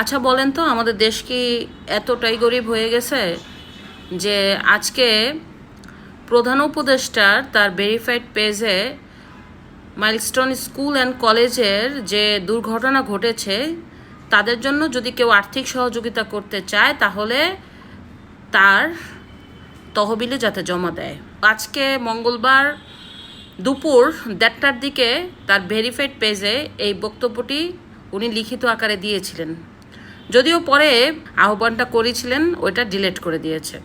আচ্ছা বলেন তো, আমাদের দেশ কি এতটাই গরিব হয়ে গেছে যে আজকে প্রধান উপদেষ্টার তার ভেরিফাইড পেজে মাইলস্টোন স্কুল অ্যান্ড কলেজের যে দুর্ঘটনা ঘটেছে, তাদের জন্য যদি কেউ আর্থিক সহযোগিতা করতে চায়, তাহলে তার তহবিলে যাতে জমা দেয়। আজকে মঙ্গলবার দুপুর দেড়টার দিকে তার ভেরিফাইড পেজে এই বক্তব্যটি উনি লিখিত আকারে দিয়েছিলেন। যদিও পরে আহ্বানটা করেছিলেন, ওইটা ডিলিট করে দিয়েছে।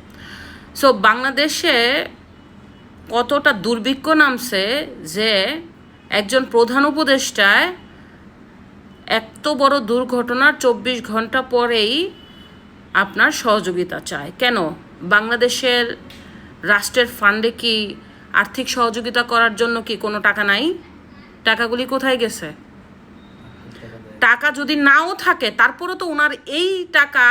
সো বাংলাদেশে কতটা দুর্ভিক্ষ নামছে যে একজন প্রধান উপদেষ্টায় এত বড় দুর্ঘটনার চব্বিশ ঘণ্টা পরেই আপনার সহযোগিতা চায়। কেন? বাংলাদেশের রাষ্ট্রের ফান্ডে কি আর্থিক সহযোগিতা করার জন্য কি কোনো টাকা নাই? টাকাগুলি কোথায় গেছে? টাকা যদি নাও থাকে তারপরে তো ওনার এই টাকা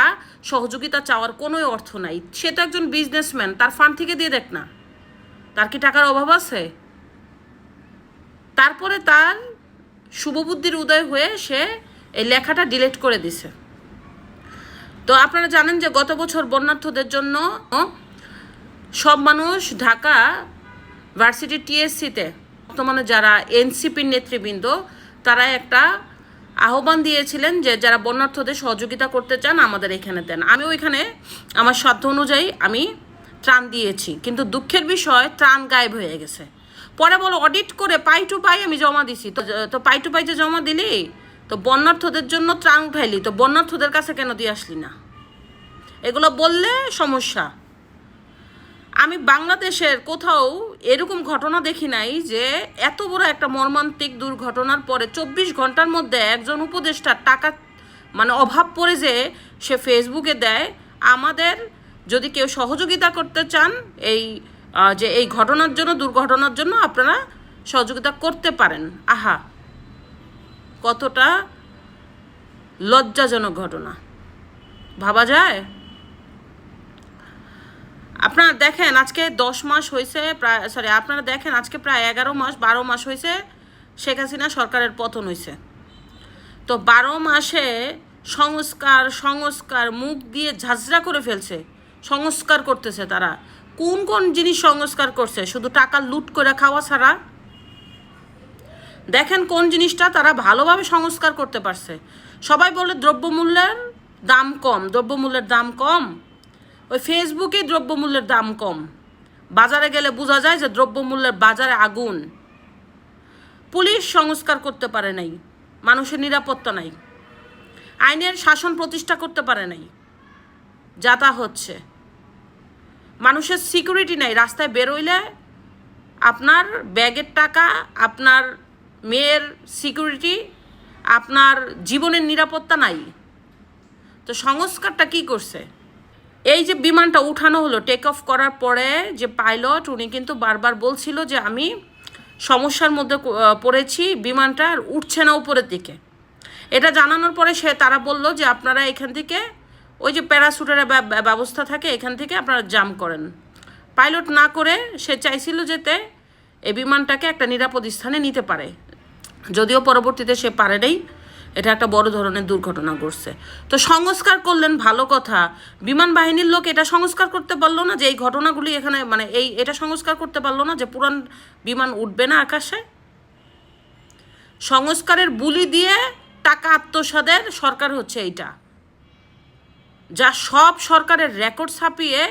সহযোগিতা চাওয়ার কোনো অর্থ নাই। সে তো একজন বিজনেসম্যান তার ফান্ড থেকে দিয়ে দেখ না। তার কি টাকার অভাব আছে? তারপরে তার শুভবুদ্ধির উদয় হয়ে সে এই লেখাটা ডিলিট করে দিছে। তো আপনারা জানেন যে গত বছর বন্যার্থদের জন্য সব মানুষ ঢাকা ভার্সিটি টিএসসিতে, বর্তমানে যারা এনসিপির নেতৃবৃন্দ তারা একটা আহ্বান দিয়েছিলেন যে যারা বন্যার্থদের সহযোগিতা করতে চান, আমাদের এখানে দেন। আমি ওইখানে আমার সাধ্য অনুযায়ী আমি ত্রাণ দিয়েছি। কিন্তু দুঃখের বিষয়, ত্রাণ গায়েব হয়ে গেছে। পরে বলো, অডিট করে পাই টু পাই আমি জমা দিছি। তো তো পাই টু পাই যে জমা দিলি, তো বন্যার্থদের জন্য ত্রাণ উঠাইলি তো বন্যার্থদের কাছে কেন দিয়ে আসলি না? এগুলো বললে সমস্যা। আমি বাংলাদেশের কোথাও এরকম ঘটনা দেখি নাই যে এত বড় একটা মর্মান্তিক দুর্ঘটনার পরে চব্বিশ ঘণ্টার মধ্যে একজন উপদেষ্টার টাকা মানে অভাব পড়ে যে সে ফেসবুকে দেয়। আমাদের যদি কেউ সহযোগিতা করতে চান এই যে এই ঘটনার জন্য, দুর্ঘটনার জন্য আপনারা সহযোগিতা করতে পারেন। আহা, কতটা লজ্জাজনক ঘটনা। ভাবা যায়? আপনারা দেখেন আজকে দশ মাস হয়েছে প্রায় সরি আপনারা দেখেন আজকে প্রায় এগারো মাস, বারো মাস হয়েছে শেখ হাসিনা সরকারের পতন হয়েছে। তো বারো মাসে সংস্কার সংস্কার, মুখ দিয়ে ঝাঁঝরা করে ফেলছে, সংস্কার করতেছে তারা। কোন কোন জিনিস সংস্কার করছে? শুধু টাকা লুট করে খাওয়া ছাড়া? দেখেন কোন জিনিসটা তারা ভালোভাবে সংস্কার করতে পারছে। সবাই বলে দ্রব্যমূল্যের দাম কম, দ্রব্যমূল্যের দাম কম। ওই ফেসবুকে দ্রব্যমূল্যের দাম কম। বাজারে গেলে বোঝা যায় যে দ্রব্যমূল্যের বাজারে আগুন। পুলিশ সংস্কার করতে পারে নাই। মানুষের নিরাপত্তা নাই। আইনের শাসন প্রতিষ্ঠা করতে পারে নাই। যা তা হচ্ছে। মানুষের সিকিউরিটি নাই। রাস্তায় বেরোইলে আপনার ব্যাগের টাকা, আপনার মেয়ের সিকিউরিটি, আপনার জীবনের নিরাপত্তা নাই। তো সংস্কারটা কি করছে? এই যে বিমানটা উঠানো হলো টেক অফ করার পরে যে পাইলট উনি কিন্তু বারবার বলছিল যে আমি সমস্যার মধ্যে পড়েছি, বিমানটা আর উঠছে না উপরের দিকে। এটা জানানোর পরে সে, তারা বলল যে আপনারা এখান থেকে ওই যে ব্যব- ব্যবস্থা থাকে, এখান থেকে আপনারা জাম করেন। পাইলট না করে সে চাইছিল যেতে এই বিমানটাকে একটা নিরাপদ স্থানে নিতে পারে। যদিও পরবর্তীতে সে পারে নাই। এটা একটা বড় ধরনের দুর্ঘটনা ঘটছে। তো সংস্কার করলেন, ভালো কথা। বিমান বাহিনীর লোক এটা সংস্কার করতে পারল না যে এই ঘটনাগুলি এখানে মানে এই এটা সংস্কার করতে পারল না যে পুরান বিমান উঠবে না আকাশে। সংস্কারের বুলি দিয়ে টাকা আত্মসাদের সরকার হচ্ছে এইটা। যা সব সরকারের রেকর্ড ছাপিয়ে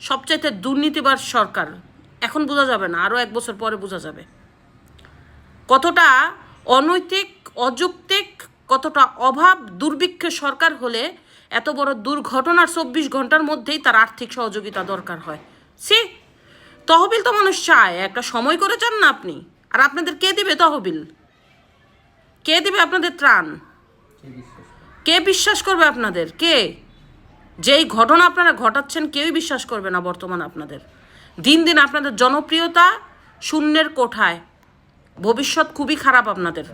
সবচাইতে দুর্নীতিবার সরকার। এখন বোঝা যাবে না, আরও এক বছর পরে বোঝা যাবে। কতটা অনৈতিক অযৌক্তিক কতটা অভাব দুর্ভিক্ষের সরকার হলে এত বড় দুর্ঘটনার চব্বিশ ঘণ্টার মধ্যেই তার আর্থিক সহযোগিতা দরকার হয়। সি তহবিল তো মানুষ চায়, একটা সময় করে চান না আপনি। আর আপনাদের কে দিবে তহবিল? কে দিবে আপনাদের ত্রাণ? কে বিশ্বাস করবে আপনাদের? কে? যেই ঘটনা আপনারা ঘটাচ্ছেন, কেউই বিশ্বাস করবে না বর্তমান আপনাদের। দিন দিন আপনাদের জনপ্রিয়তা শূন্যের কোঠায়। ভবিষ্যৎ খুবই খারাপ আপনাদের।